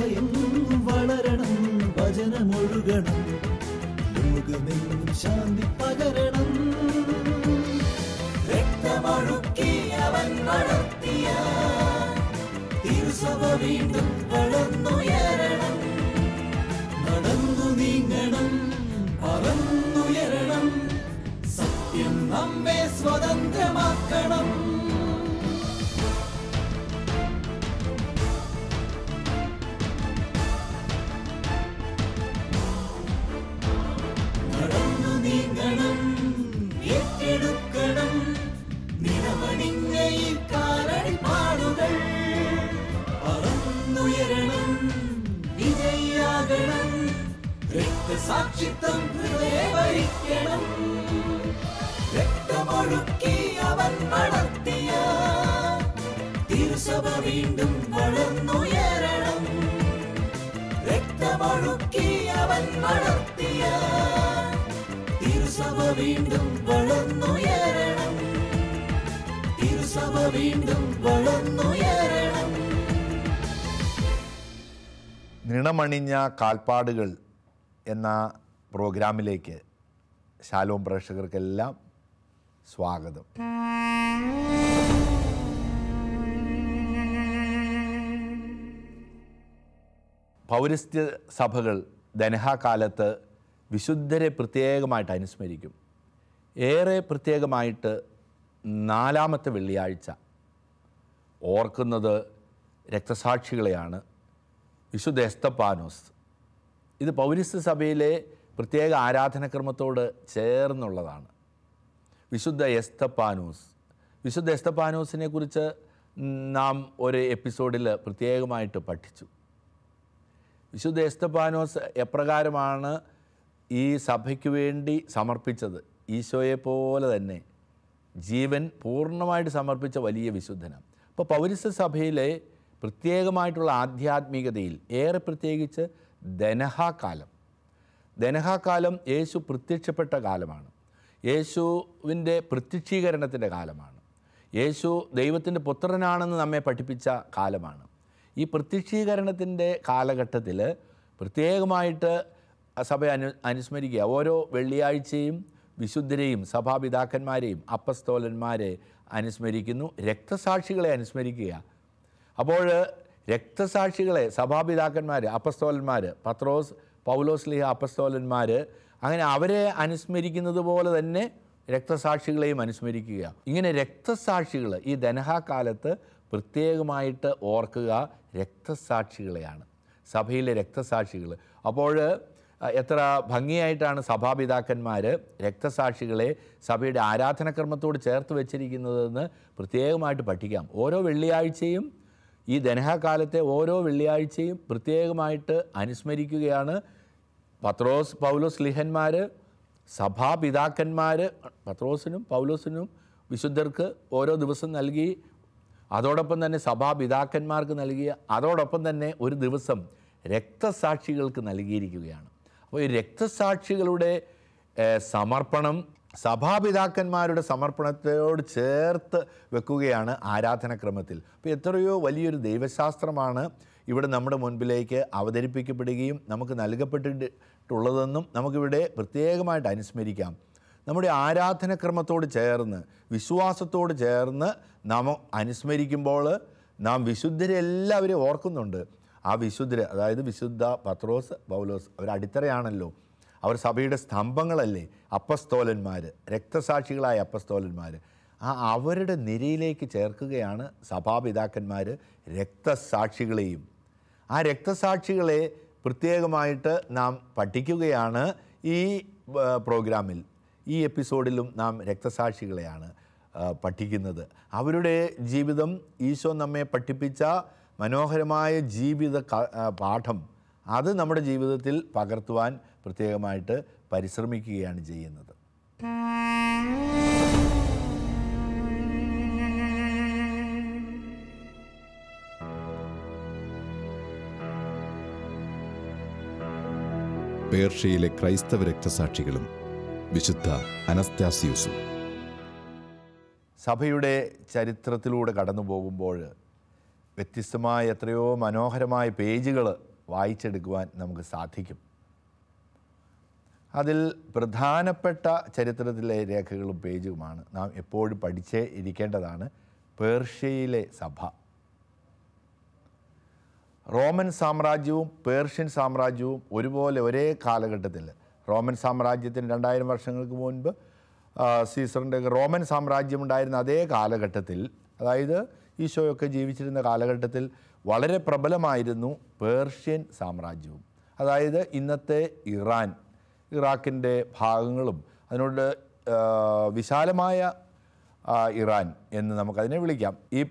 സഭയെന്നും വളരണം ഭജനമൊഴുകണം. ലോകമെന്നും ശാന്തി പകരണം. രക്തമൊഴുക്കി അവൻ വളർത്തിയ തിരുസഭ വീണ്ടും വളർന്നുയരണം. നടന്നു നീങ്ങണം പറന്നുയരണം. സത്യം നമ്മെ സ്വതന്ത്രമാക്കണം. രക്തമൊഴുക്കി അവൻ വളർത്തിയ തിരുസഭ വീണ്ടും വളർന്നുയരണം. രക്തമൊഴുക്കി അവൻ വളർത്തിയ തിരുസഭ വീണ്ടും വളർന്നുയരണം. തിരുസഭ വീണ്ടും വളർന്നുയരണം. നിണമണിഞ്ഞ കാൽപ്പാടുകൾ എന്ന പ്രോഗ്രാമിലേക്ക് ശാലോം പ്രേക്ഷകർക്കെല്ലാം സ്വാഗതം. പൗരസ്ത്യ സഭകൾ ധനഹാകാലത്ത് വിശുദ്ധരെ പ്രത്യേകമായിട്ട് അനുസ്മരിക്കും. ഏറെ പ്രത്യേകമായിട്ട് നാലാമത്തെ വെള്ളിയാഴ്ച. ഓർക്കുന്നത് രക്തസാക്ഷികളെയാണ്. വിശുദ്ധ എസ്തപ്പാനോസ്. ഇത് പൗരസ്ത്യ സഭയിലെ പ്രത്യേക ആരാധനക്രമത്തോട് ചേർന്നുള്ളതാണ്. വിശുദ്ധ എസ്തപ്പാനൂസ്. വിശുദ്ധ എസ്തപ്പാനൂസിനെ കുറിച്ച് നാം ഒരു എപ്പിസോഡിൽ പ്രത്യേകമായിട്ട് പഠിച്ചു. വിശുദ്ധ എസ്തപ്പാനോസ് എപ്രകാരമാണ് ഈ സഭയ്ക്ക് വേണ്ടി സമർപ്പിച്ചത്. ഈശോയെ പോലെ തന്നെ ജീവൻ പൂർണമായിട്ട് സമർപ്പിച്ച വലിയ വിശുദ്ധനാണ്. അപ്പോൾ പൗരസ്യ സഭയിലെ പ്രത്യേകമായിട്ടുള്ള ആധ്യാത്മികതയിൽ ഏറെ പ്രത്യേകിച്ച് ധനഹാകാലം ധനഹാകാലം യേശു പ്രത്യക്ഷപ്പെട്ട കാലമാണ്. യേശുവിന്റെ പ്രത്യക്ഷീകരണത്തിന്റെ കാലമാണ്. യേശു ദൈവത്തിന്റെ പുത്രനാണെന്ന് നമ്മെ പഠിപ്പിച്ച കാലമാണ്. ഈ പ്രത്യക്ഷീകരണത്തിന്റെ കാലഘട്ടത്തിൽ പ്രത്യേകമായിട്ട് സഭ അനു അനുസ്മരിക്കുക. ഓരോ വെള്ളിയാഴ്ചയും വിശുദ്ധരെയും സഭാപിതാക്കന്മാരെയും അപ്പസ്തോലന്മാരെ അനുസ്മരിക്കുന്നു. രക്തസാക്ഷികളെ അനുസ്മരിക്കുക. അപ്പോൾ രക്തസാക്ഷികളെ സഭാപിതാക്കന്മാർ അപ്പസ്തോലന്മാർ പത്രോസ് പൗലോസ്ലിഹ അപ്പസ്തോലന്മാർ അങ്ങനെ അവരെ അനുസ്മരിക്കുന്നത് പോലെ തന്നെ രക്തസാക്ഷികളെയും അനുസ്മരിക്കുക. ഇങ്ങനെ രക്തസാക്ഷികൾ ഈ ധനഹാക്കാലത്ത് പ്രത്യേകമായിട്ട് ഓർക്കുക രക്തസാക്ഷികളെയാണ്. സഭയിലെ രക്തസാക്ഷികൾ അപ്പോൾ എത്ര ഭംഗിയായിട്ടാണ് സഭാപിതാക്കന്മാർ രക്തസാക്ഷികളെ സഭയുടെ ആരാധനക്രമത്തോട് ചേർത്ത് വെച്ചിരിക്കുന്നതെന്ന് പ്രത്യേകമായിട്ട് പഠിക്കാം. ഓരോ വെള്ളിയാഴ്ചയും ഈ ധനഹാക്കാലത്തെ ഓരോ വെള്ളിയാഴ്ചയും പ്രത്യേകമായിട്ട് അനുസ്മരിക്കുകയാണ് പത്രോസ് പൗലോസ് ലിഹന്മാർ സഭാപിതാക്കന്മാർ പത്രോസിനും പൗലോസിനും വിശുദ്ധർക്ക് ഓരോ ദിവസം നൽകി അതോടൊപ്പം തന്നെ സഭാപിതാക്കന്മാർക്ക് നൽകിയ അതോടൊപ്പം തന്നെ ഒരു ദിവസം രക്തസാക്ഷികൾക്ക് നൽകിയിരിക്കുകയാണ്. അപ്പോൾ ഈ രക്തസാക്ഷികളുടെ സമർപ്പണം സഭാപിതാക്കന്മാരുടെ സമർപ്പണത്തോട് ചേർത്ത് വെക്കുകയാണ് ആരാധനക്രമത്തിൽ. അപ്പോൾ എത്രയോ വലിയൊരു ദൈവശാസ്ത്രമാണ് ഇവിടെ നമ്മുടെ മുൻപിലേക്ക് അവതരിപ്പിക്കപ്പെടുകയും നമുക്ക് നൽകപ്പെട്ടിട്ടുള്ളതെന്നും നമുക്കിവിടെ പ്രത്യേകമായിട്ട് അനുസ്മരിക്കാം. നമ്മുടെ ആരാധനക്രമത്തോട് ചേർന്ന് വിശ്വാസത്തോട് ചേർന്ന് നാം അനുസ്മരിക്കുമ്പോൾ നാം വിശുദ്ധരെ എല്ലാവരെയും ഓർക്കുന്നുണ്ട്. ആ വിശുദ്ധർ അതായത് വിശുദ്ധ പത്രോസ് പൗലോസ് അവർ അടിത്തറയാണല്ലോ. അവർ സഭയുടെ സ്തംഭങ്ങളല്ലേ? അപ്പസ്തോലന്മാർ രക്തസാക്ഷികളായ അപ്പസ്തോലന്മാർ. ആ അവരുടെ നിരയിലേക്ക് ചേർക്കുകയാണ് സഭാപിതാക്കന്മാർ രക്തസാക്ഷികളെയും. ആ രക്തസാക്ഷികളെ പ്രത്യേകമായിട്ട് നാം പഠിക്കുകയാണ് ഈ പ്രോഗ്രാമിൽ. ഈ എപ്പിസോഡിലും നാം രക്തസാക്ഷികളെയാണ് പഠിക്കുന്നത്. അവരുടെ ജീവിതം ഈശോ നമ്മെ പഠിപ്പിച്ച മനോഹരമായ ജീവിത പാഠം അത് നമ്മുടെ ജീവിതത്തിൽ പകർത്തുവാൻ പ്രത്യേകമായിട്ട് പരിശ്രമിക്കുകയാണ് ചെയ്യുന്നത്. പേർഷ്യയിലെ ക്രൈസ്തവ രക്തസാക്ഷികളും വിശുദ്ധ അനസ്താസിയൂസും സഭയുടെ ചരിത്രത്തിലൂടെ കടന്നു പോകുമ്പോൾ വ്യത്യസ്തമായ എത്രയോ മനോഹരമായ പേജുകൾ വായിച്ചെടുക്കുവാൻ നമുക്ക് സാധിക്കും. അതിൽ പ്രധാനപ്പെട്ട ചരിത്രത്തിലെ രേഖകളും പേജുമാണ് നാം എപ്പോഴും പഠിച്ചേ ഇരിക്കേണ്ടതാണ് പേർഷ്യയിലെ സഭ. റോമൻ സാമ്രാജ്യവും പേർഷ്യൻ സാമ്രാജ്യവും ഒരുപോലെ ഒരേ കാലഘട്ടത്തിൽ. റോമൻ സാമ്രാജ്യത്തിന് രണ്ടായിരം വർഷങ്ങൾക്ക് മുൻപ് സീസറിന്റെ റോമൻ സാമ്രാജ്യം ഉണ്ടായിരുന്ന അതേ കാലഘട്ടത്തിൽ അതായത് ഈശോയൊക്കെ ജീവിച്ചിരുന്ന കാലഘട്ടത്തിൽ വളരെ പ്രബലമായിരുന്നു പേർഷ്യൻ സാമ്രാജ്യവും. അതായത് ഇന്നത്തെ ഇറാൻ ഇറാഖിന്റെ ഭാഗങ്ങളും അതിനോട് വിശാലമായ ഇറാൻ എന്ന് നമുക്കതിനെ വിളിക്കാം. ഈ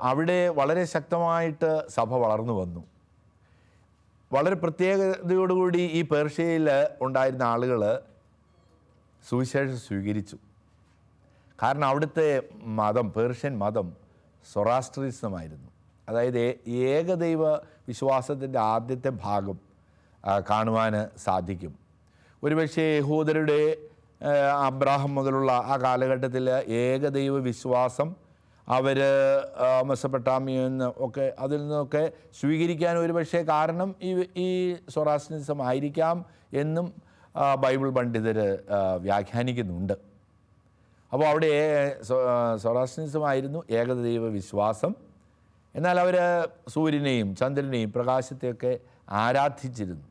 അവിടെ വളരെ ശക്തമായിട്ട് സഭ വളർന്നു വന്നു. വളരെ പ്രത്യേകതയോടുകൂടി ഈ പേർഷ്യയിൽ ഉണ്ടായിരുന്ന ആളുകൾ സുവിശേഷം സ്വീകരിച്ചു. കാരണം അവിടുത്തെ മതം പേർഷ്യൻ മതം സൊറാസ്ട്രിസമായിരുന്നു. അതായത് ഏകദൈവ വിശ്വാസത്തിന്റെ ആദ്യത്തെ ഭാഗം കാണുവാൻ സാധിക്കും. ഒരുപക്ഷേ യഹൂദരുടെ അബ്രാഹം മുതലുള്ള ആ കാലഘട്ടത്തിൽ ഏകദൈവ വിശ്വാസം അവർ മെസ്സപ്പെട്ടാമിയിൽ നിന്ന് ഒക്കെ അതിൽ നിന്നൊക്കെ സ്വീകരിക്കാൻ ഒരുപക്ഷെ കാരണം ഈ ഈ സൊറാസ്ട്രിസം ആയിരിക്കാം എന്നും ബൈബിൾ പണ്ഡിതർ വ്യാഖ്യാനിക്കുന്നുണ്ട്. അപ്പോൾ അവിടെ സൊറാസ്ട്രിസമായിരുന്നു ഏകദൈവ വിശ്വാസം. എന്നാൽ അവർ സൂര്യനെയും ചന്ദ്രനെയും പ്രകാശത്തെയൊക്കെ ആരാധിച്ചിരുന്നു.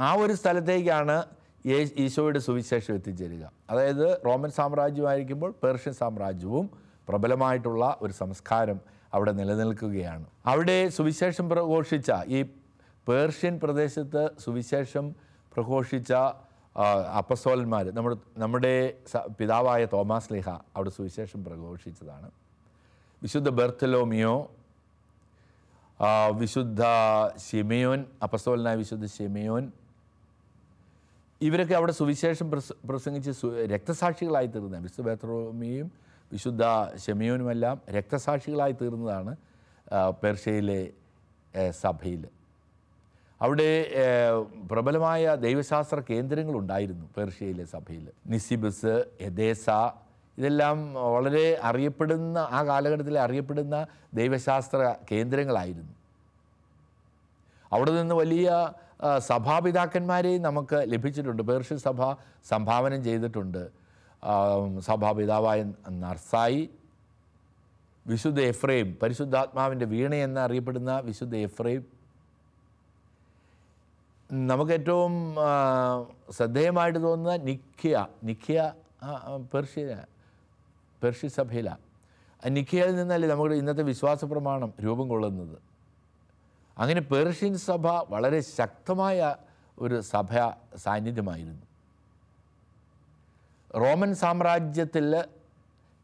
ആ ഒരു സ്ഥലത്തേക്കാണ് ഈശോയുടെ സുവിശേഷം എത്തിച്ചേരുക. അതായത് റോമൻ സാമ്രാജ്യമായിരിക്കുമ്പോൾ പേർഷ്യൻ സാമ്രാജ്യവും പ്രബലമായിട്ടുള്ള ഒരു സംസ്കാരം അവിടെ നിലനിൽക്കുകയാണ്. അവിടെ സുവിശേഷം പ്രഘോഷിച്ച ഈ പേർഷ്യൻ പ്രദേശത്ത് സുവിശേഷം പ്രഘോഷിച്ച അപ്പസ്തോലന്മാർ നമ്മുടെ നമ്മുടെ പിതാവായ തോമാസ് ലേഹ അവിടെ സുവിശേഷം പ്രഘോഷിച്ചതാണ്. വിശുദ്ധ ബെർത്തലോമിയോ വിശുദ്ധ ഷിമയോൻ അപ്പസ്തോലനായ വിശുദ്ധ ഷിമയോൻ ഇവരൊക്കെ അവിടെ സുവിശേഷം പ്രസ- പ്രസംഗിച്ച് രക്തസാക്ഷികളായി തീർന്ന വിശുദ്ധ ബേത്രോമിയും വിശുദ്ധ ഷെമിയോനുമെല്ലാം രക്തസാക്ഷികളായി തീർന്നതാണ് പേർഷ്യയിലെ സഭയിൽ അവിടെ പ്രബലമായ ദൈവശാസ്ത്ര കേന്ദ്രങ്ങളുണ്ടായിരുന്നു പേർഷ്യയിലെ സഭയിൽ നിസിബസ് എദേസ ഇതെല്ലാം വളരെ അറിയപ്പെടുന്ന ആ കാലഘട്ടത്തിൽ അറിയപ്പെടുന്ന ദൈവശാസ്ത്ര കേന്ദ്രങ്ങളായിരുന്നു. അവിടെ നിന്ന് വലിയ സഭാപിതാക്കന്മാരെയും നമുക്ക് ലഭിച്ചിട്ടുണ്ട്. പേർഷ്യൻ സഭ സംഭാവന ചെയ്തിട്ടുണ്ട്. സഭാപിതാവായ നർസായി. വിശുദ്ധ എഫ്രൈം പരിശുദ്ധാത്മാവിന്റെ വീണ അറിയപ്പെടുന്ന വിശുദ്ധ എഫ്രൈം. നമുക്ക് ഏറ്റവും ആ, ശ്രദ്ധേയമായിട്ട് തോന്നുന്ന നിഖ്യ നിഖ്യ പേർഷ്യ പേർഷ്യ സഭയിലാണ് നിഖ്യയിൽ നിന്നല്ലേ നമ്മുടെ ഇന്നത്തെ വിശ്വാസ പ്രമാണം രൂപം കൊള്ളുന്നത്. അങ്ങനെ പേർഷ്യൻ സഭ വളരെ ശക്തമായ ഒരു സഭ സാന്നിധ്യമായിരുന്നു. റോമൻ സാമ്രാജ്യത്തിൽ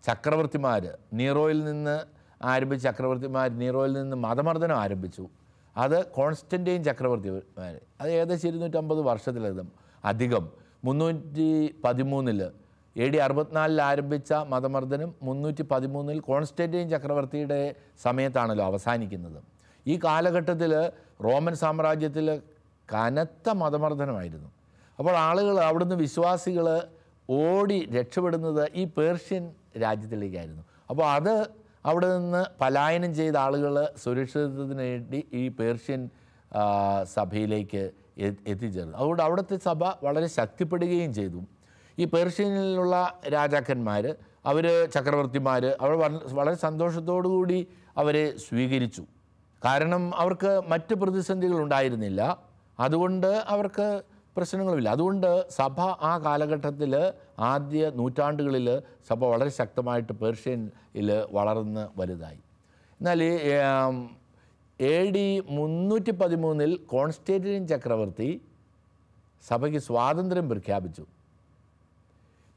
ചക്രവർത്തിമാർ നീറോയിൽ നിന്ന് ആരംഭിച്ച ചക്രവർത്തിമാർ നീറോയിൽ നിന്ന് മതമർദ്ദനം ആരംഭിച്ചു. അത് കോൺസ്റ്റന്റൈൻ ചക്രവർത്തിമാർ അത് ഏകദേശം ഇരുന്നൂറ്റമ്പത് വർഷത്തിലധികം അധികം. മുന്നൂറ്റി പതിമൂന്നിൽ എ ഡി അറുപത്തിനാലിൽ ആരംഭിച്ച മതമർദ്ദനം മുന്നൂറ്റി പതിമൂന്നിൽ കോൺസ്റ്റന്റൈൻ ചക്രവർത്തിയുടെ സമയത്താണല്ലോ അവസാനിക്കുന്നത്. ഈ കാലഘട്ടത്തിൽ റോമൻ സാമ്രാജ്യത്തിൽ കനത്ത മതമർദ്ദനമായിരുന്നു. അപ്പോൾ ആളുകൾ അവിടുന്ന് വിശ്വാസികൾ ഓടി രക്ഷപ്പെടുന്നത് ഈ പേർഷ്യൻ രാജ്യത്തിലേക്കായിരുന്നു. അപ്പോൾ അത് അവിടെ നിന്ന് പലായനം ചെയ്ത ആളുകൾ സുരക്ഷിതത്വത്തിന് വേണ്ടി ഈ പേർഷ്യൻ സഭയിലേക്ക് എത്തിച്ചേർന്നു. അതുകൊണ്ട് അവിടുത്തെ സഭ വളരെ ശക്തിപ്പെടുകയും ചെയ്തു. ഈ പേർഷ്യനിലുള്ള രാജാക്കന്മാർ അവർ ചക്രവർത്തിമാർ അവർ വളരെ സന്തോഷത്തോടു കൂടി അവരെ സ്വീകരിച്ചു. കാരണം അവർക്ക് മറ്റ് പ്രതിസന്ധികൾ ഉണ്ടായിരുന്നില്ല. അതുകൊണ്ട് അവർക്ക് പ്രശ്നങ്ങളുമില്ല. അതുകൊണ്ട് സഭ ആ കാലഘട്ടത്തിൽ ആദ്യ നൂറ്റാണ്ടുകളിൽ സഭ വളരെ ശക്തമായിട്ട് പേർഷ്യനിൽ വളർന്ന് വലുതായി. എന്നാൽ എ ഡി മുന്നൂറ്റി പതിമൂന്നിൽ കോൺസ്റ്റേറ്റിൻ ചക്രവർത്തി സഭയ്ക്ക് സ്വാതന്ത്ര്യം പ്രഖ്യാപിച്ചു.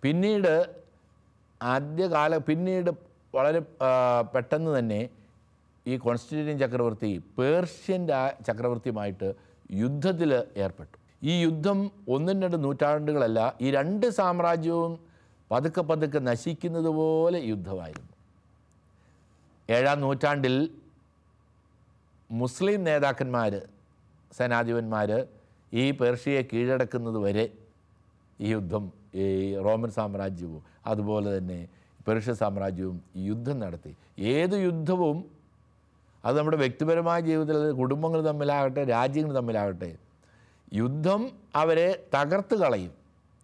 പിന്നീട് ആദ്യകാല പിന്നീട് വളരെ പെട്ടെന്ന് തന്നെ ഈ കോൺസ്റ്റന്റീൻ ചക്രവർത്തി പേർഷ്യൻ ചക്രവർത്തിയുമായിട്ട് യുദ്ധത്തിൽ ഏർപ്പെട്ടു. ഈ യുദ്ധം ഒന്നും രണ്ട് നൂറ്റാണ്ടുകളല്ല ഈ രണ്ട് സാമ്രാജ്യവും പതുക്കെ പതുക്കെ നശിക്കുന്നത് പോലെ യുദ്ധമായിരുന്നു. ഏഴാം നൂറ്റാണ്ടിൽ മുസ്ലിം നേതാക്കന്മാർ സേനാധിപന്മാർ ഈ പേർഷ്യയെ കീഴടക്കുന്നത് വരെ ഈ യുദ്ധം ഈ റോമൻ സാമ്രാജ്യവും അതുപോലെ തന്നെ പേർഷ്യ സാമ്രാജ്യവും യുദ്ധം നടത്തി. ഏത് യുദ്ധവും അത് നമ്മുടെ വ്യക്തിപരമായ ജീവിതത്തിൽ അത് കുടുംബങ്ങൾ തമ്മിലാകട്ടെ രാജ്യങ്ങൾ തമ്മിലാകട്ടെ യുദ്ധം അവരെ തകർത്ത് കളയും.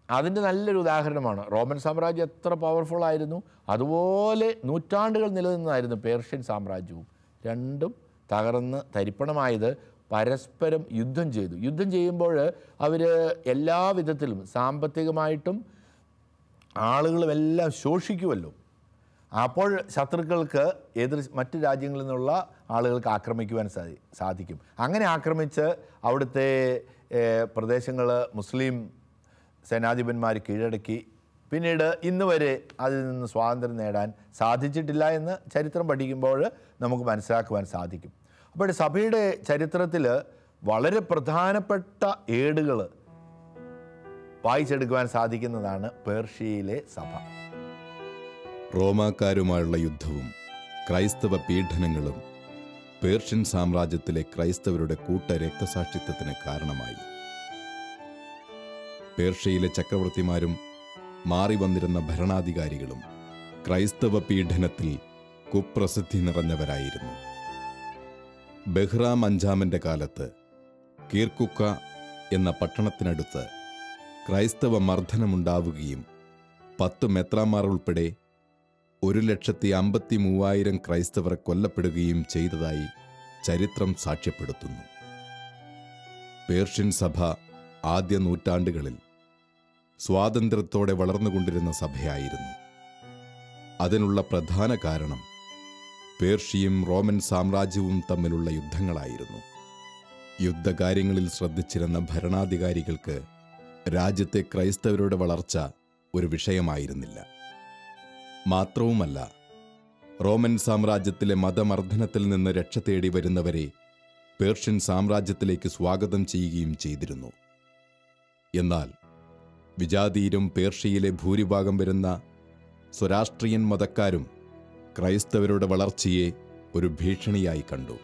അതിന്റെ നല്ലൊരു ഉദാഹരണമാണ്. റോമൻ സാമ്രാജ്യം എത്ര പവർഫുൾ ആയിരുന്നു. അതുപോലെ നൂറ്റാണ്ടുകൾ നിലനിന്നായിരുന്നു പേർഷ്യൻ സാമ്രാജ്യവും. രണ്ടും തകർന്ന് തരിപ്പണമായത് പരസ്പരം യുദ്ധം ചെയ്തു. യുദ്ധം ചെയ്യുമ്പോൾ അവർ എല്ലാ വിധത്തിലും സാമ്പത്തികമായിട്ടും ആളുകളുമെല്ലാം ശോഷിക്കുമല്ലോ അപ്പോൾ ശത്രുക്കൾക്ക് എതിർ മറ്റ് രാജ്യങ്ങളിൽ നിന്നുള്ള ആളുകൾക്ക് ആക്രമിക്കുവാൻ സാധി സാധിക്കും. അങ്ങനെ ആക്രമിച്ച് അവിടുത്തെ പ്രദേശങ്ങൾ മുസ്ലിം സേനാധിപന്മാർ കീഴടക്കി. പിന്നീട് ഇന്ന് വരെ അതിൽ നിന്ന് സ്വാതന്ത്ര്യം നേടാൻ സാധിച്ചിട്ടില്ല എന്ന് ചരിത്രം പഠിക്കുമ്പോൾ നമുക്ക് മനസ്സിലാക്കുവാൻ സാധിക്കും. അപ്പോൾ സഭയുടെ ചരിത്രത്തിൽ വളരെ പ്രധാനപ്പെട്ട ഏടുകൾ വായിച്ചെടുക്കുവാൻ സാധിക്കുന്നതാണ് പേർഷ്യയിലെ സഭ. റോമാക്കാരുമായുള്ള യുദ്ധവും ക്രൈസ്തവ പീഡനങ്ങളും പേർഷ്യൻ സാമ്രാജ്യത്തിലെ ക്രൈസ്തവരുടെ കൂട്ട രക്തസാക്ഷിത്വത്തിന് കാരണമായി. പേർഷ്യയിലെ ചക്രവർത്തിമാരും മാറി വന്നിരുന്ന ഭരണാധികാരികളും ക്രൈസ്തവ പീഡനത്തിൽ കുപ്രസിദ്ധി നിറഞ്ഞവരായിരുന്നു. ബഹ്റാം അഞ്ചാമന്റെ കാലത്ത് കീർക്കുക്ക എന്ന പട്ടണത്തിനടുത്ത് ക്രൈസ്തവ മർദ്ദനമുണ്ടാവുകയും പത്ത് മെത്രാമാർ ഉൾപ്പെടെ ഒരു ലക്ഷത്തി അമ്പത്തി മൂവായിരം ക്രൈസ്തവർ കൊല്ലപ്പെടുകയും ചെയ്തതായി ചരിത്രം സാക്ഷ്യപ്പെടുത്തുന്നു. പേർഷ്യൻ സഭ ആദ്യ നൂറ്റാണ്ടുകളിൽ സ്വാതന്ത്ര്യത്തോടെ വളർന്നുകൊണ്ടിരുന്ന സഭയായിരുന്നു. അതിനുള്ള പ്രധാന കാരണം പേർഷ്യയും റോമൻ സാമ്രാജ്യവും തമ്മിലുള്ള യുദ്ധങ്ങളായിരുന്നു. യുദ്ധകാര്യങ്ങളിൽ ശ്രദ്ധിച്ചിരുന്ന ഭരണാധികാരികൾക്ക് രാജ്യത്തെ ക്രൈസ്തവരുടെ വളർച്ച ഒരു വിഷയമായിരുന്നില്ല. മാത്രവുമല്ല റോമൻ സാമ്രാജ്യത്തിലെ മതമർദ്ദനത്തിൽ നിന്ന് രക്ഷ തേടി വരുന്നവരെ പേർഷ്യൻ സാമ്രാജ്യത്തിലേക്ക് സ്വാഗതം ചെയ്യുകയും ചെയ്തിരുന്നു. എന്നാൽ വിജാതീരും പേർഷ്യയിലെ ഭൂരിഭാഗം വരുന്ന സ്വരാഷ്ട്രീയൻ മതക്കാരും ക്രൈസ്തവരുടെ വളർച്ചയെ ഒരു ഭീഷണിയായി കണ്ടു.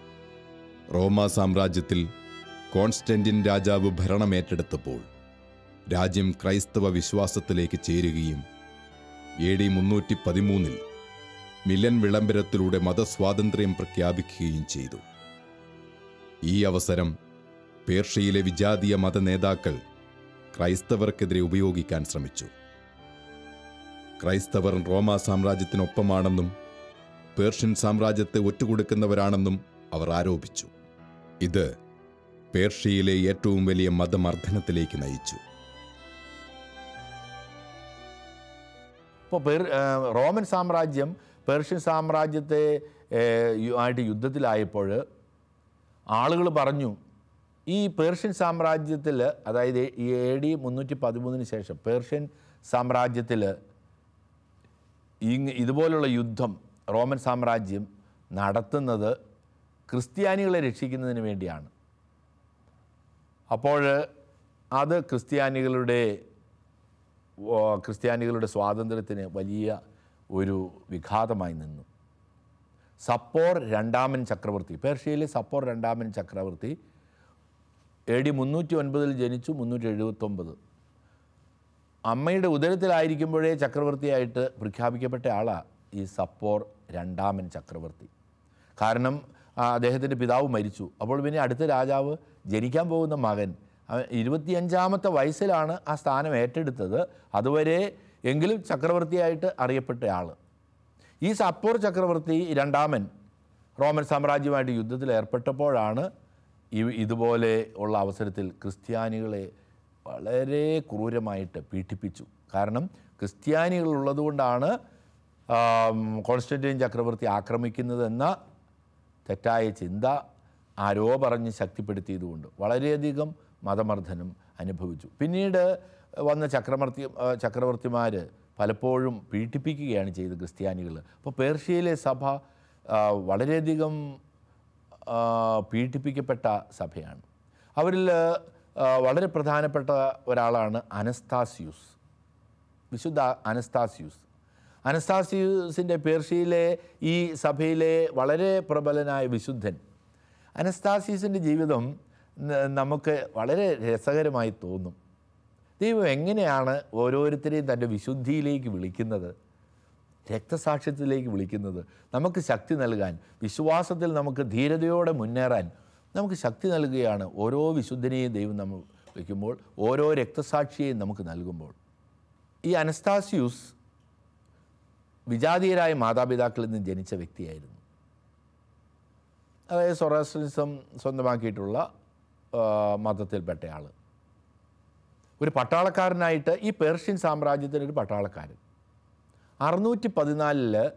റോമാ സാമ്രാജ്യത്തിൽ കോൺസ്റ്റന്റിൻ രാജാവ് ഭരണമേറ്റെടുത്തപ്പോൾ രാജ്യം ക്രൈസ്തവ വിശ്വാസത്തിലേക്ക് ചേരുകയും എ ഡി മുന്നൂറ്റി പതിമൂന്നിൽ മില്ലൻ വിളംബരത്തിലൂടെ മതസ്വാതന്ത്ര്യം പ്രഖ്യാപിക്കുകയും ചെയ്തു. ഈ അവസരം പേർഷ്യയിലെ വിജാതീയ മത നേതാക്കൾ ക്രൈസ്തവർക്കെതിരെ ഉപയോഗിക്കാൻ ശ്രമിച്ചു. ക്രൈസ്തവർ റോമാ സാമ്രാജ്യത്തിനൊപ്പമാണെന്നും പേർഷ്യൻ സാമ്രാജ്യത്തെ ഒറ്റുകൊടുക്കുന്നവരാണെന്നും അവർ ആരോപിച്ചു. ഇത് പേർഷ്യയിലെ ഏറ്റവും വലിയ മതമർദ്ദനത്തിലേക്ക് നയിച്ചു. ഇപ്പോൾ പെർ റോമൻ സാമ്രാജ്യം പേർഷ്യൻ സാമ്രാജ്യത്തെ ആയിട്ട് യുദ്ധത്തിലായപ്പോൾ ആളുകൾ പറഞ്ഞു ഈ പേർഷ്യൻ സാമ്രാജ്യത്തിൽ അതായത് ഈ എ ഡി മുന്നൂറ്റി പതിമൂന്നിന് ശേഷം പേർഷ്യൻ സാമ്രാജ്യത്തിൽ ഇങ് ഇതുപോലുള്ള യുദ്ധം റോമൻ സാമ്രാജ്യം നടത്തുന്നത് ക്രിസ്ത്യാനികളെ രക്ഷിക്കുന്നതിന് വേണ്ടിയാണ്. അപ്പോൾ അത് ക്രിസ്ത്യാനികളുടെ ക്രിസ്ത്യാനികളുടെ സ്വാതന്ത്ര്യത്തിന് വലിയ ഒരു വിഘാതമായി നിന്നു. സപ്പോർ രണ്ടാമൻ ചക്രവർത്തി പേർഷ്യയിലെ സപ്പോർ രണ്ടാമൻ ചക്രവർത്തി എ ഡി മുന്നൂറ്റി ഒൻപതിൽ ജനിച്ചു മുന്നൂറ്റി എഴുപത്തൊമ്പത് അമ്മയുടെ ഉദരത്തിലായിരിക്കുമ്പോഴേ ചക്രവർത്തിയായിട്ട് പ്രഖ്യാപിക്കപ്പെട്ട ആളാണ് ഈ സപ്പോർ രണ്ടാമൻ ചക്രവർത്തി. കാരണം അദ്ദേഹത്തിന്റെ പിതാവ് മരിച്ചു. അപ്പോൾ പിന്നെ അടുത്ത രാജാവ് ജനിക്കാൻ പോകുന്ന മകൻ ഇരുപത്തിയഞ്ചാമത്തെ വയസ്സിലാണ് ആ സ്ഥാനം ഏറ്റെടുത്തത്. അതുവരെ എങ്കിലും ചക്രവർത്തിയായിട്ട് അറിയപ്പെട്ട ആൾ ഈ സപ്പോർ ചക്രവർത്തി രണ്ടാമൻ റോമൻ സാമ്രാജ്യമായിട്ട് യുദ്ധത്തിൽ ഏർപ്പെട്ടപ്പോഴാണ് ഇതുപോലെ ഉള്ള അവസരത്തിൽ ക്രിസ്ത്യാനികളെ വളരെ ക്രൂരമായിട്ട് പീഡിപ്പിച്ചു. കാരണം ക്രിസ്ത്യാനികൾ ഉള്ളതുകൊണ്ടാണ് കോൺസ്റ്റന്റീൻ ചക്രവർത്തി ആക്രമിക്കുന്നതെന്ന തെറ്റായ ചിന്ത ആരോ പറഞ്ഞ് ശക്തിപ്പെടുത്തിയതുകൊണ്ട്. വളരെയധികം മതമർദ്ദനം അനുഭവിച്ചു. പിന്നീട് വന്ന ചക്രവർത്തി ചക്രവർത്തിമാർ പലപ്പോഴും പീഡിപ്പിക്കുകയാണ് ചെയ്തത് ക്രിസ്ത്യാനികൾ അപ്പോൾ പേർഷ്യയിലെ സഭ വളരെയധികം പീഡിപ്പിക്കപ്പെട്ട സഭയാണ്. അവരിൽ വളരെ പ്രധാനപ്പെട്ട ഒരാളാണ് അനസ്താസ്യൂസ്. വിശുദ്ധ അനസ്താസ്യൂസ്. അനസ്താസ്യൂസിന്റെ പേർഷ്യയിലെ ഈ സഭയിലെ വളരെ പ്രബലനായ വിശുദ്ധൻ. അനസ്താസ്യൂസിന്റെ ജീവിതം നമുക്ക് വളരെ രസകരമായി തോന്നും. ദൈവം എങ്ങനെയാണ് ഓരോരുത്തരെയും തന്റെ വിശുദ്ധിയിലേക്ക് വിളിക്കുന്നത് രക്തസാക്ഷ്യത്തിലേക്ക് വിളിക്കുന്നത്? നമുക്ക് ശക്തി നൽകാൻ വിശ്വാസത്തിൽ നമുക്ക് ധീരതയോടെ മുന്നേറാൻ നമുക്ക് ശക്തി നൽകുകയാണ് ഓരോ വിശുദ്ധനെയും ദൈവം നമ്മൾ വയ്ക്കുമ്പോൾ ഓരോ രക്തസാക്ഷിയെയും നമുക്ക് നൽകുമ്പോൾ. ഈ അനസ്താസ്യൂസ് വിജാതീയരായ മാതാപിതാക്കളിൽ നിന്ന് ജനിച്ച വ്യക്തിയായിരുന്നു. അതായത് സൊറാസ്ട്രിസം സ്വന്തമാക്കിയിട്ടുള്ള ആ, മതത്തിൽപ്പെട്ട ആൾ ഒരു പട്ടാളക്കാരനായിട്ട് ഈ പേർഷ്യൻ സാമ്രാജ്യത്തിന്റെ ഒരു പട്ടാളക്കാരൻ. അറുന്നൂറ്റി പതിനാലിൽ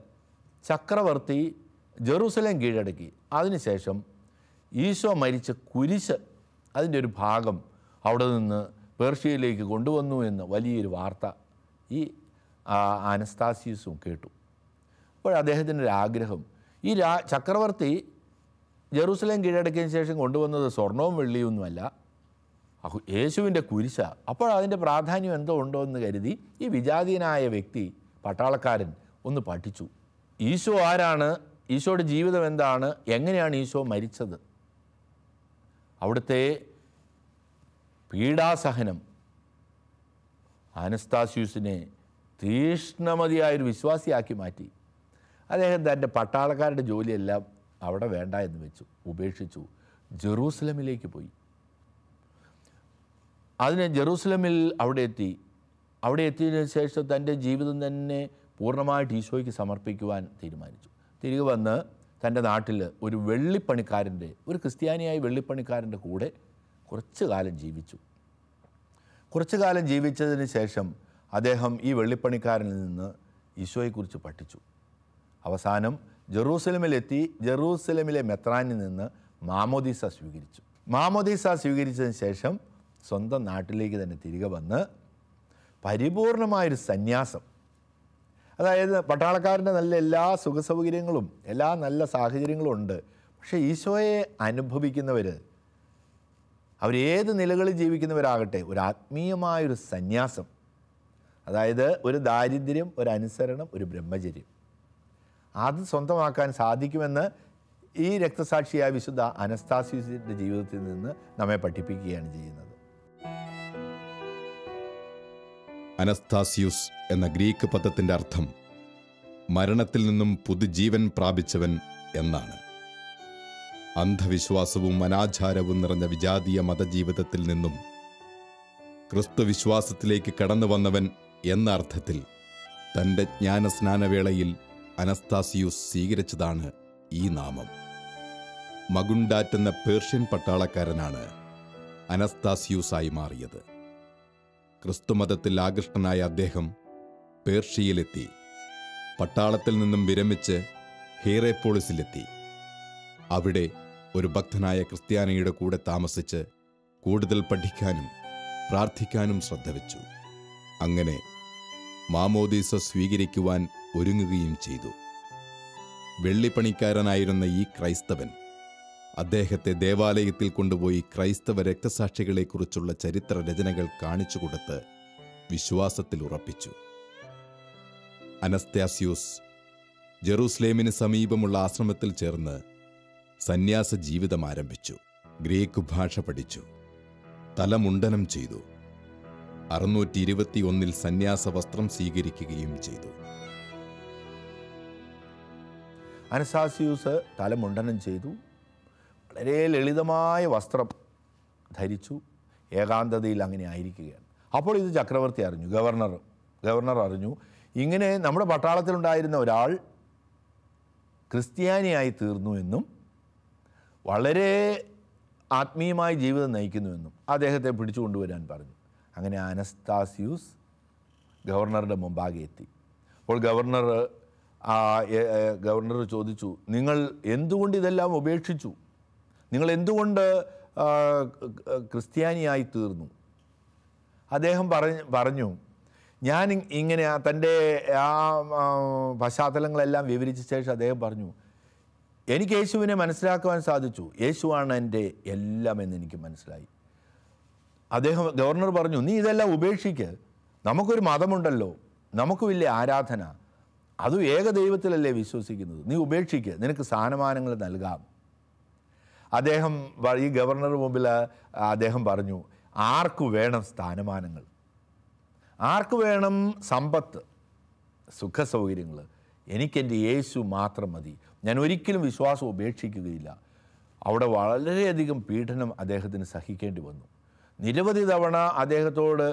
ചക്രവർത്തി ജെറൂസലേം കീഴടക്കി. അതിനുശേഷം ഈശോ മരിച്ച കുരിശ് അതിന്റെ ഒരു ഭാഗം അവിടെ നിന്ന് പേർഷ്യയിലേക്ക് കൊണ്ടുവന്നു എന്ന് വലിയൊരു വാർത്ത ഈ അനസ്താസിയസും കേട്ടു. അപ്പോൾ അദ്ദേഹത്തിന്റെ ഒരു ആഗ്രഹം ഈ രാ ചക്രവർത്തി ജെറൂസലേം കീഴടക്കിയതിന് ശേഷം കൊണ്ടുവന്നത് സ്വർണവും വെള്ളിയൊന്നുമല്ല യേശുവിന്റെ കുരിശ. അപ്പോൾ അതിന്റെ പ്രാധാന്യം എന്തോ ഉണ്ടോ എന്ന് കരുതി ഈ വിജാതീയനായ വ്യക്തി പട്ടാളക്കാരൻ ഒന്ന് പഠിച്ചു. ഈശോ ആരാണ്? ഈശോയുടെ ജീവിതം എന്താണ്? എങ്ങനെയാണ് ഈശോ മരിച്ചത്? അവിടുത്തെ പീഡാസഹനം അനസ്താസ്യൂസിനെ തീഷ്ണമതിയായൊരു വിശ്വാസിയാക്കി മാറ്റി. അദ്ദേഹം തന്റെ പട്ടാളക്കാരുടെ ജോലിയെല്ലാം അവിടെ വേണ്ട എന്ന് വെച്ചു ഉപേക്ഷിച്ചു ജെറൂസലമിലേക്ക് പോയി. അതിന് ജെറൂസലമിൽ അവിടെ എത്തി. അവിടെ എത്തിയതിനു ശേഷം തന്റെ ജീവിതം തന്നെ പൂർണമായിട്ട് ഈശോയ്ക്ക് സമർപ്പിക്കുവാൻ തീരുമാനിച്ചു. തിരികെ വന്ന് തന്റെ നാട്ടിൽ ഒരു വെള്ളിപ്പണിക്കാരന്റെ ഒരു ക്രിസ്ത്യാനിയായ വെള്ളിപ്പണിക്കാരന്റെ കൂടെ കുറച്ച് കാലം ജീവിച്ചു. കുറച്ചു കാലം ജീവിച്ചതിന് ശേഷം അദ്ദേഹം ഈ വെള്ളിപ്പണിക്കാരനിൽ നിന്ന് ഈശോയെക്കുറിച്ച് പഠിച്ചു. അവസാനം ജെറൂസലമിലെത്തി ജെറൂസലമിലെ മെത്രാനിൽ നിന്ന് മാമോദീസ സ്വീകരിച്ചു. മാമോദീസ സ്വീകരിച്ചതിന് ശേഷം സ്വന്തം നാട്ടിലേക്ക് തന്നെ തിരികെ വന്ന് പരിപൂർണമായൊരു സന്യാസം. അതായത് പട്ടാളക്കാരന്റെ നല്ല എല്ലാ സുഖസൗകര്യങ്ങളും എല്ലാ നല്ല സാഹചര്യങ്ങളും ഉണ്ട്. പക്ഷേ ഈശോയെ അനുഭവിക്കുന്നവർ അവരേത് നിലകളിൽ ജീവിക്കുന്നവരാകട്ടെ ഒരു ആത്മീയമായൊരു സന്യാസം. അതായത് ഒരു ദാരിദ്ര്യം ഒരു അനുസരണം ഒരു ബ്രഹ്മചര്യം. അത് സ്വന്തമാക്കാൻ സാധിക്കുമെന്ന് ഈ രക്തസാക്ഷിയായ വിശുദ്ധ അനസ്താസിയുടെ ജീവിതത്തിൽ നിന്ന് നമ്മെ പഠിപ്പിക്കുകയാണ് ചെയ്യുന്നത്. അനസ്താസിയുസ് എന്ന ഗ്രീക്ക് പദത്തിന്റെ അർത്ഥം മരണത്തിൽ നിന്നും പുതുജീവൻ പ്രാപിച്ചവൻ എന്നാണ്. അന്ധവിശ്വാസവും അനാചാരവും നിറഞ്ഞ വിജാതീയ മതജീവിതത്തിൽ നിന്നും ക്രിസ്തുവിശ്വാസത്തിലേക്ക് കടന്നു വന്നവൻ എന്ന അർത്ഥത്തിൽ തന്റെ ജ്ഞാനസ്നാനവേളയിൽ അനസ്താസിയൂസ് സ്വീകരിച്ചതാണ് ഈ നാമം. മഗുണ്ടാറ്റ് എന്ന പേർഷ്യൻ പട്ടാളക്കാരനാണ് അനസ്താസിയൂസായി മാറിയത്. ക്രിസ്തുമതത്തിൽ ആകൃഷ്ടനായ അദ്ദേഹം പേർഷ്യയിലെത്തി. പട്ടാളത്തിൽ നിന്നും വിരമിച്ച് ഹീറേപ്പോളിസിലെത്തി. അവിടെ ഒരു ഭക്തനായ ക്രിസ്ത്യാനിയുടെ കൂടെ താമസിച്ച് കൂടുതൽ പഠിക്കാനും പ്രാർത്ഥിക്കാനും ശ്രദ്ധ വെച്ചു അങ്ങനെ മാമോദീസ സ്വീകരിക്കുവാൻ ഒരുങ്ങുകയും ചെയ്തു. വെള്ളിപ്പണിക്കാരനായിരുന്ന ഈ ക്രൈസ്തവൻ അദ്ദേഹത്തെ ദേവാലയത്തിൽ കൊണ്ടുപോയി ക്രൈസ്തവ രക്തസാക്ഷികളെക്കുറിച്ചുള്ള ചരിത്ര രചനകൾ കാണിച്ചു കൊടുത്ത് വിശ്വാസത്തിൽ ഉറപ്പിച്ചു. അനസ്താസ്യൂസ് ജെറൂസലേമിന് സമീപമുള്ള ആശ്രമത്തിൽ ചേർന്ന് സന്യാസ ജീവിതം ആരംഭിച്ചു. ഗ്രീക്ക് ഭാഷ പഠിച്ചു. തലമുണ്ടനം ചെയ്തു. അറുന്നൂറ്റി ഇരുപത്തിയൊന്നിൽ സന്യാസ വസ്ത്രം സ്വീകരിക്കുകയും ചെയ്തു. അനസാസിയൂസ് തലമുണ്ടനം ചെയ്തു. വളരെ ലളിതമായ വസ്ത്രം ധരിച്ചു. ഏകാന്തതയിൽ അങ്ങനെ ആയിരിക്കുകയാണ്. അപ്പോൾ ഇത് ചക്രവർത്തി അറിഞ്ഞു. ഗവർണർ ഗവർണർ അറിഞ്ഞു. ഇങ്ങനെ നമ്മുടെ പട്ടാളത്തിലുണ്ടായിരുന്ന ഒരാൾ ക്രിസ്ത്യാനിയായി തീർന്നു എന്നും വളരെ ആത്മീയമായ ജീവിതം നയിക്കുന്നുവെന്നും അദ്ദേഹത്തെ പിടിച്ചു കൊണ്ടുവരാൻ പറഞ്ഞു. അങ്ങനെ അനസ്താസ്യൂസ് ഗവർണറുടെ മുമ്പാകെ എത്തി. അപ്പോൾ ഗവർണർ ഗവർണർ ചോദിച്ചു നിങ്ങൾ എന്തുകൊണ്ട് ഇതെല്ലാം ഉപേക്ഷിച്ചു? നിങ്ങൾ എന്തുകൊണ്ട് ആ, ക്രിസ്ത്യാനിയായി തീർന്നു? അദ്ദേഹം പറഞ്ഞു പറഞ്ഞു ഞാൻ ഇങ്ങനെ ആ തന്റെ ആ ആ, പശ്ചാത്തലങ്ങളെല്ലാം വിവരിച്ച ശേഷം അദ്ദേഹം പറഞ്ഞു എനിക്ക് യേശുവിനെ മനസ്സിലാക്കുവാൻ സാധിച്ചു. യേശുവാണ് എന്റെ എല്ലാം എന്ന് എനിക്ക് മനസ്സിലായി. അദ്ദേഹം ഗവർണർ പറഞ്ഞു നീ ഇതെല്ലാം ഉപേക്ഷിക്ക്. നമുക്കൊരു മതമുണ്ടല്ലോ. നമുക്കുമില്ലേ ആരാധന? അതും ഏക ദൈവത്തിലല്ലേ വിശ്വസിക്കുന്നത്? നീ ഉപേക്ഷിക്കുക നിനക്ക് സ്ഥാനമാനങ്ങൾ നൽകാം. അദ്ദേഹം ഈ ഗവർണർ മുമ്പിൽ അദ്ദേഹം പറഞ്ഞു ആർക്കു വേണം സ്ഥാനമാനങ്ങൾ? ആർക്കു വേണം സമ്പത്ത് സുഖസൗകര്യങ്ങൾ എനിക്കെന്റെ യേശു മാത്രം മതി. ഞാൻ ഒരിക്കലും വിശ്വാസം ഉപേക്ഷിക്കുകയില്ല. അവിടെ വളരെയധികം പീഡനം അദ്ദേഹത്തിന് സഹിക്കേണ്ടി വന്നു. നിരവധി തവണ അദ്ദേഹത്തോട്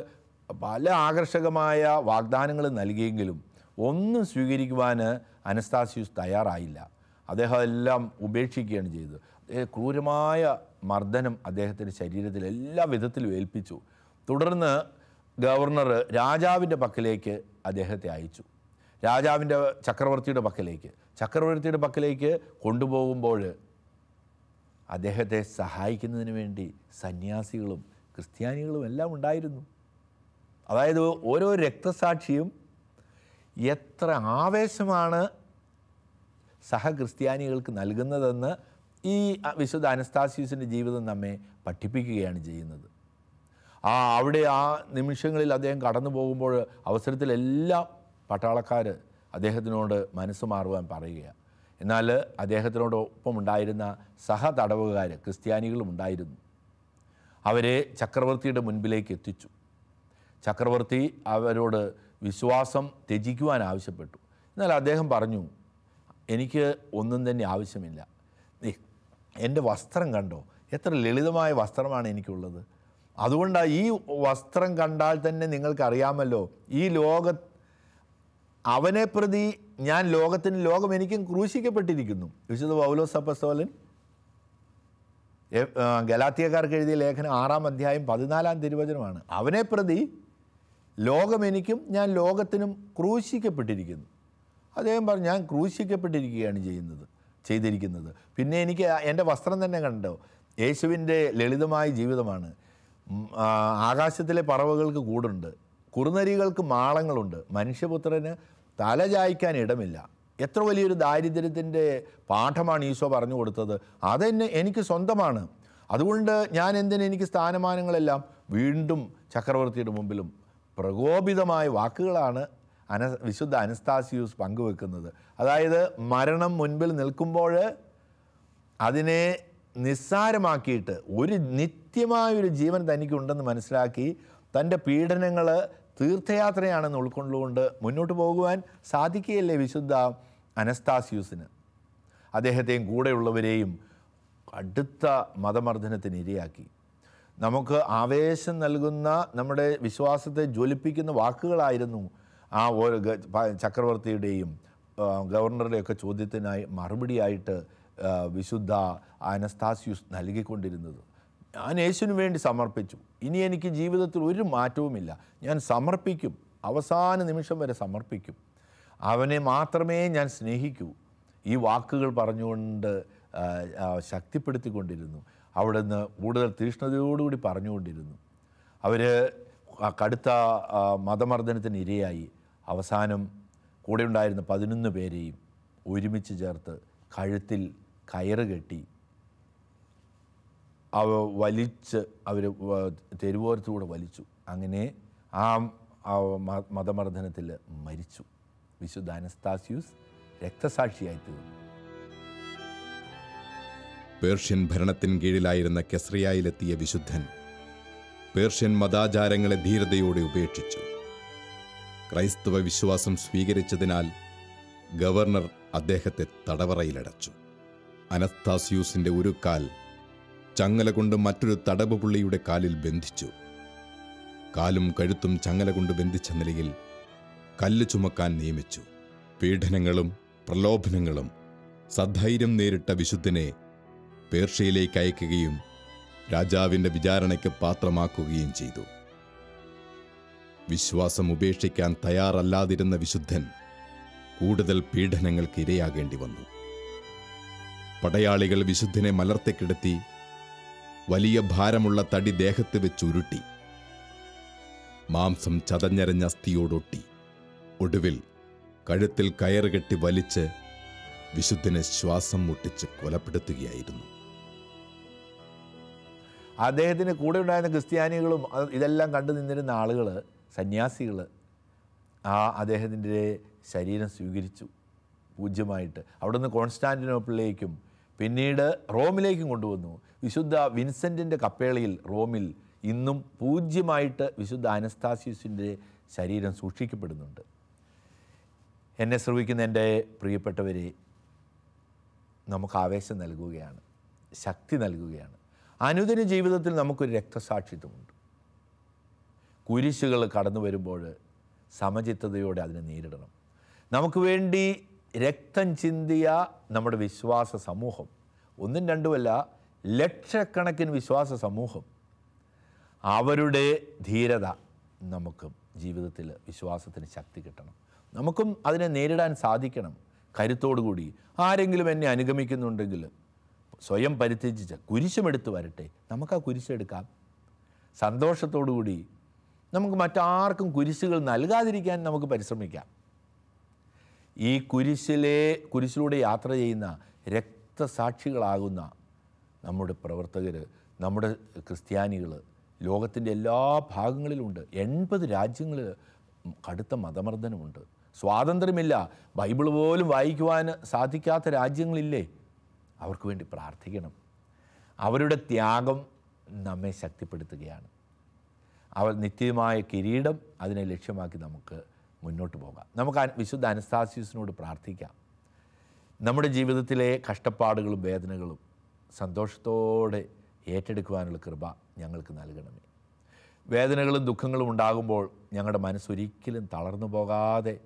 പല ആകർഷകമായ വാഗ്ദാനങ്ങൾ നൽകിയെങ്കിലും ഒന്നും സ്വീകരിക്കുവാൻ അനസ്താസിയൂസ് തയ്യാറായില്ല. അദ്ദേഹം എല്ലാം ഉപേക്ഷിക്കുകയാണ് ചെയ്തത്. ക്രൂരമായ മർദ്ദനം അദ്ദേഹത്തിന്റെ ശരീരത്തിൽ എല്ലാ വിധത്തിലും ഏൽപ്പിച്ചു. തുടർന്ന് ഗവർണർ രാജാവിന്റെ പക്കലേക്ക് അദ്ദേഹത്തെ അയച്ചു. രാജാവിന്റെ ചക്രവർത്തിയുടെ പക്കലേക്ക്. ചക്രവർത്തിയുടെ പക്കലേക്ക് കൊണ്ടുപോകുമ്പോൾ അദ്ദേഹത്തെ സഹായിക്കുന്നതിന് വേണ്ടി സന്യാസികളും ക്രിസ്ത്യാനികളും എല്ലാം ഉണ്ടായിരുന്നു. അതായത് ഓരോ രക്തസാക്ഷിയും എത്ര ആവേശമാണ് സഹക്രിസ്ത്യാനികൾക്ക് നൽകുന്നതെന്ന് ഈ വിശുദ്ധ അനസ്താസ്യൂസിന്റെ ജീവിതം നമ്മെ പഠിപ്പിക്കുകയാണ് ചെയ്യുന്നത്. ആ അവിടെ ആ നിമിഷങ്ങളിൽ അദ്ദേഹം കടന്നു പോകുമ്പോൾ അവസരത്തിലെല്ലാം പട്ടാളക്കാർ അദ്ദേഹത്തിനോട് മനസ്സ് മാറുവാൻ പറയുകയാണ് എന്നാൽ അദ്ദേഹത്തിനോടൊപ്പം ഉണ്ടായിരുന്ന സഹ തടവുകാർ ക്രിസ്ത്യാനികളും ഉണ്ടായിരുന്നു. അവരെ ചക്രവർത്തിയുടെ മുൻപിലേക്ക് എത്തിച്ചു. ചക്രവർത്തി അവരോട് വിശ്വാസം ത്യജിക്കുവാൻ ആവശ്യപ്പെട്ടു. എന്നാൽ അദ്ദേഹം പറഞ്ഞു എനിക്ക് ഒന്നും തന്നെ ആവശ്യമില്ല. എന്റെ വസ്ത്രം കണ്ടോ? എത്ര ലളിതമായ വസ്ത്രമാണ് എനിക്കുള്ളത്. അതുകൊണ്ടാണ് ഈ വസ്ത്രം കണ്ടാൽ തന്നെ നിങ്ങൾക്കറിയാമല്ലോ ഈ ലോക അവനെ പ്രതി ഞാൻ ലോകത്തിന് ലോകം എനിക്കും ക്രൂശിക്കപ്പെട്ടിരിക്കുന്നു. വിശുദ്ധ പൗലോസ് അപ്പസ്തോലൻ ഗലാത്തിയക്കാർക്ക് എഴുതിയ ലേഖനം ആറാം അധ്യായം പതിനാലാം തിരുവചനമാണ്. അവനെ പ്രതി ലോകം എനിക്കും ഞാൻ ലോകത്തിനും ക്രൂശിക്കപ്പെട്ടിരിക്കുന്നു. അദ്ദേഹം പറഞ്ഞു ഞാൻ ക്രൂശിക്കപ്പെട്ടിരിക്കുകയാണ് ചെയ്യുന്നത് ചെയ്തിരിക്കുന്നത്. പിന്നെ എനിക്ക് എന്റെ വസ്ത്രം തന്നെ കണ്ടോ? യേശുവിന്റെ ലളിതമായ ജീവിതമാണ്. ആകാശത്തിലെ പറവകൾക്ക് കൂടുണ്ട് കുറുനരികൾക്ക് മാളങ്ങളുണ്ട് മനുഷ്യപുത്രന് തല ചായ്ക്കാൻ ഇടമില്ല. എത്ര വലിയൊരു ദാരിദ്ര്യത്തിന്റെ പാഠമാണ് ഈശോ പറഞ്ഞു കൊടുത്തത്. അതെന്നെ എനിക്ക് സ്വന്തമാണ്. അതുകൊണ്ട് ഞാൻ എന്തിന് എനിക്ക് സ്ഥാനമാനങ്ങളെല്ലാം വീണ്ടും ചക്രവർത്തിയുടെ മുമ്പിലും പ്രകോപിതമായ വാക്കുകളാണ് അന വിശുദ്ധ അനസ്താസിയൂസ് പങ്കുവെക്കുന്നത്. അതായത് മരണം മുൻപിൽ നിൽക്കുമ്പോൾ അതിനെ നിസ്സാരമാക്കിയിട്ട് ഒരു നിത്യമായൊരു ജീവൻ തനിക്കുണ്ടെന്ന് മനസ്സിലാക്കി തന്റെ പീഡനങ്ങൾ തീർത്ഥയാത്രയാണെന്ന് ഉൾക്കൊണ്ടുകൊണ്ട് മുന്നോട്ട് പോകുവാൻ സാധിക്കുകയല്ലേ വിശുദ്ധ അനസ്താസ്യൂസിന്? അദ്ദേഹത്തെയും കൂടെയുള്ളവരെയും കടുത്ത മതമർദ്ദനത്തിന് ഇരയാക്കി. നമുക്ക് ആവേശം നൽകുന്ന നമ്മുടെ വിശ്വാസത്തെ ജ്വലിപ്പിക്കുന്ന വാക്കുകളായിരുന്നു ആ ഓരോ ചക്രവർത്തിയുടെയും ഗവർണറുടെയൊക്കെ ചോദ്യത്തിനായി മറുപടിയായിട്ട് വിശുദ്ധ അനസ്താസ്യൂസ് നൽകിക്കൊണ്ടിരുന്നത്. ഞാൻ യേശുവിന് വേണ്ടി സമർപ്പിച്ചു. ഇനി എനിക്ക് ജീവിതത്തിൽ ഒരു മാറ്റവുമില്ല. ഞാൻ സമർപ്പിക്കും. അവസാന നിമിഷം വരെ സമർപ്പിക്കും. അവനെ മാത്രമേ ഞാൻ സ്നേഹിക്കൂ. ഈ വാക്കുകൾ പറഞ്ഞുകൊണ്ട് ആ, ആ, നിന്ന് കൂടുതൽ തീഷ്ണതയോടുകൂടി പറഞ്ഞുകൊണ്ടിരുന്നു. അവർ കടുത്ത മതമർദ്ദനത്തിന് ഇരയായി. അവസാനം കൂടെ ഉണ്ടായിരുന്ന പതിനൊന്ന് പേരെയും ഒരുമിച്ച് ചേർത്ത് കഴുത്തിൽ കയറ് കെട്ടി അവ വലിച്ച് അവർ തെരുവോരത്തൂടെ വലിച്ചു. അങ്ങനെ ആ മതമർദ്ദനത്തിൽ മരിച്ചു. വിശുദ്ധ അനസ്താസ്യൂസ് രക്തസാക്ഷിയായി തീർന്നു പേർഷ്യൻ ഭരണത്തിൻ കീഴിലായിരുന്ന കെസ്രിയയിലെത്തിയ വിശുദ്ധൻ പേർഷ്യൻ മതാചാരങ്ങളെ ധീരതയോടെ ഉപേക്ഷിച്ചു. ക്രൈസ്തവ വിശ്വാസം സ്വീകരിച്ചതിനാൽ ഗവർണർ അദ്ദേഹത്തെ തടവറയിലടച്ചു. അനസ്താസിയൂസിന്റെ ഒരു കാൽ ചങ്ങല കൊണ്ട് മറ്റൊരു തടവ് പുള്ളിയുടെ കാലിൽ ബന്ധിച്ചു. കാലും കഴുത്തും ചങ്ങല കൊണ്ട് ബന്ധിച്ച നിലയിൽ കല്ല് ചുമക്കാൻ നിയമിച്ചു. പീഡനങ്ങളും പ്രലോഭനങ്ങളും സധൈര്യം നേരിട്ട വിശുദ്ധനെ പേർഷ്യയിലേക്ക് അയക്കുകയും രാജാവിന്റെ വിചാരണയ്ക്ക് പാത്രമാക്കുകയും ചെയ്തു. വിശ്വാസം ഉപേക്ഷിക്കാൻ തയ്യാറല്ലാതിരുന്ന വിശുദ്ധൻ കൂടുതൽ പീഡനങ്ങൾക്ക് ഇരയാകേണ്ടി വന്നു. പടയാളികൾ വിശുദ്ധനെ മലർത്തിക്കിടത്തി വലിയ ഭാരമുള്ള തടി ദേഹത്ത് വെച്ച് ഉരുട്ടി. മാംസം ചതഞ്ഞരഞ്ഞ അസ്ഥിയോടൊട്ടി. ഒടുവിൽ കഴുത്തിൽ കയറുകെട്ടി വലിച്ച് വിശുദ്ധനെ ശ്വാസം മുട്ടിച്ച് കൊലപ്പെടുത്തുകയായിരുന്നു. അദ്ദേഹത്തിന് കൂടെ ഉണ്ടായിരുന്ന ക്രിസ്ത്യാനികളും ഇതെല്ലാം കണ്ടു നിന്നിരുന്ന ആളുകൾ സന്യാസികൾ ആ അദ്ദേഹത്തിന്റെ ശരീരം സ്വീകരിച്ചു പൂജ്യമായിട്ട്. അവിടുന്ന് കോൺസ്റ്റാന്റിനോപ്പിളിലേക്കും പിന്നീട് റോമിലേക്കും കൊണ്ടുവന്നു. വിശുദ്ധ വിൻസെന്റിന്റെ കപ്പേളയിൽ റോമിൽ ഇന്നും പൂജ്യമായിട്ട് വിശുദ്ധ അനസ്താസ്യൂസിന്റെ ശരീരം സൂക്ഷിക്കപ്പെടുന്നുണ്ട്. എന്നെ ശ്രവിക്കുന്ന എന്റെ പ്രിയപ്പെട്ടവരെ നമുക്ക് ആവേശം നൽകുകയാണ് ശക്തി നൽകുകയാണ്. അനുദിന ജീവിതത്തിൽ നമുക്കൊരു രക്തസാക്ഷിത്വമുണ്ട്. കുരിശുകൾ കടന്നു വരുമ്പോൾ സമചിത്തതയോടെ അതിനെ നേരിടണം. നമുക്ക് വേണ്ടി രക്തം ചിന്തിയ നമ്മുടെ വിശ്വാസ സമൂഹം ഒന്നും രണ്ടുമല്ല ലക്ഷക്കണക്കിന് വിശ്വാസ സമൂഹം അവരുടെ ധീരത നമുക്ക് ജീവിതത്തിൽ വിശ്വാസത്തിന് ശക്തി കിട്ടണം. നമുക്കും അതിനെ നേരിടാൻ സാധിക്കണം. കരുത്തോടുകൂടി ആരെങ്കിലും എന്നെ അനുഗമിക്കുന്നുണ്ടെങ്കിൽ സ്വയം പരിത്യജിച്ച് കുരിശുമെടുത്ത് വരട്ടെ. നമുക്ക് ആ കുരിശെടുക്കാം സന്തോഷത്തോടുകൂടി നമുക്ക് മറ്റാർക്കും കുരിശുകൾ നൽകാതിരിക്കാൻ നമുക്ക് പരിശ്രമിക്കാം. ഈ കുരിശിലെ കുരിശിലൂടെ യാത്ര ചെയ്യുന്ന രക്തസാക്ഷികളാകുന്ന നമ്മുടെ പ്രവർത്തകർ നമ്മുടെ ക്രിസ്ത്യാനികൾ ലോകത്തിന്റെ എല്ലാ ഭാഗങ്ങളിലുമുണ്ട് എൺപത് രാജ്യങ്ങളിൽ കടുത്ത മതമർദ്ദനമുണ്ട്. സ്വാതന്ത്ര്യമില്ല. ബൈബിൾ പോലും വായിക്കുവാൻ സാധിക്കാത്ത രാജ്യങ്ങളില്ലേ? അവർക്ക് വേണ്ടി പ്രാർത്ഥിക്കണം. അവരുടെ ത്യാഗം നമ്മെ ശക്തിപ്പെടുത്തുകയാണ്. അവർ നിത്യമായ കിരീടം അതിനെ ലക്ഷ്യമാക്കി നമുക്ക് മുന്നോട്ട് പോകാം. നമുക്ക് വിശുദ്ധ അനസ്താസ്യൂസിനോട് പ്രാർത്ഥിക്കാം. നമ്മുടെ ജീവിതത്തിലെ കഷ്ടപ്പാടുകളും വേദനകളും സന്തോഷത്തോടെ ഏറ്റെടുക്കുവാനുള്ള കൃപ ഞങ്ങൾക്ക് നൽകണമേ. വേദനകളും ദുഃഖങ്ങളും ഉണ്ടാകുമ്പോൾ ഞങ്ങളുടെ മനസ്സൊരിക്കലും തളർന്നു പോകാതെ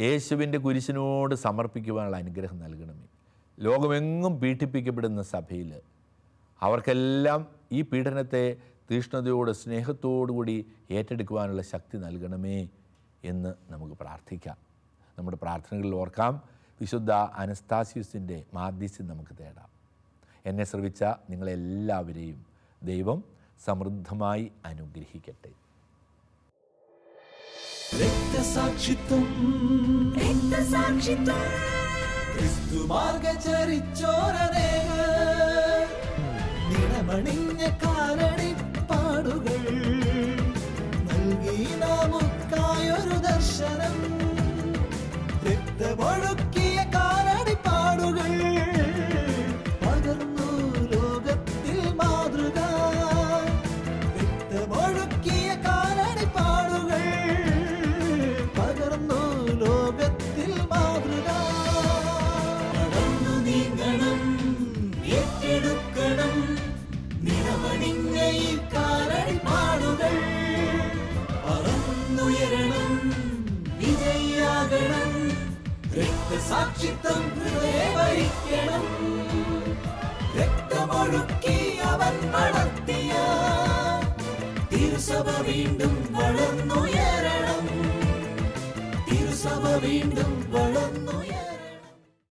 യേശുവിന്റെ കുരിശിനോട് സമർപ്പിക്കുവാനുള്ള അനുഗ്രഹം നൽകണമേ. ലോകമെങ്ങും പീഡിപ്പിക്കപ്പെടുന്ന സഭയിൽ അവർക്കെല്ലാം ഈ പീഡനത്തെ തീഷ്ണതയോട് സ്നേഹത്തോടുകൂടി ഏറ്റെടുക്കുവാനുള്ള ശക്തി നൽകണമേ എന്ന് നമുക്ക് പ്രാർത്ഥിക്കാം. നമ്മുടെ പ്രാർത്ഥനകളിൽ ഓർക്കാം. വിശുദ്ധ അനസ്താസ്യൂസിന്റെ മാധ്യസ്ഥ്യം നമുക്ക് തേടാം. എന്നെ ശ്രവിച്ച നിങ്ങളെല്ലാവരെയും ദൈവം സമൃദ്ധമായി അനുഗ്രഹിക്കട്ടെ. രക്തസാക്ഷിത്വം. രക്തസാക്ഷിത്വം. ക്രിസ്തു മാർഗചരിച്ചോരനേക. നിണമണിഞ്ഞ കാലടി രക്തസാക്ഷിത്വം ഹൃദയവരിക്കണം. രക്തമൊഴുക്കി അവൻ വളർത്തിയ തിരുസഭ വീണ്ടും വളർന്നുയരണം. തിരുസഭ വീണ്ടും വളർന്നുയരണം.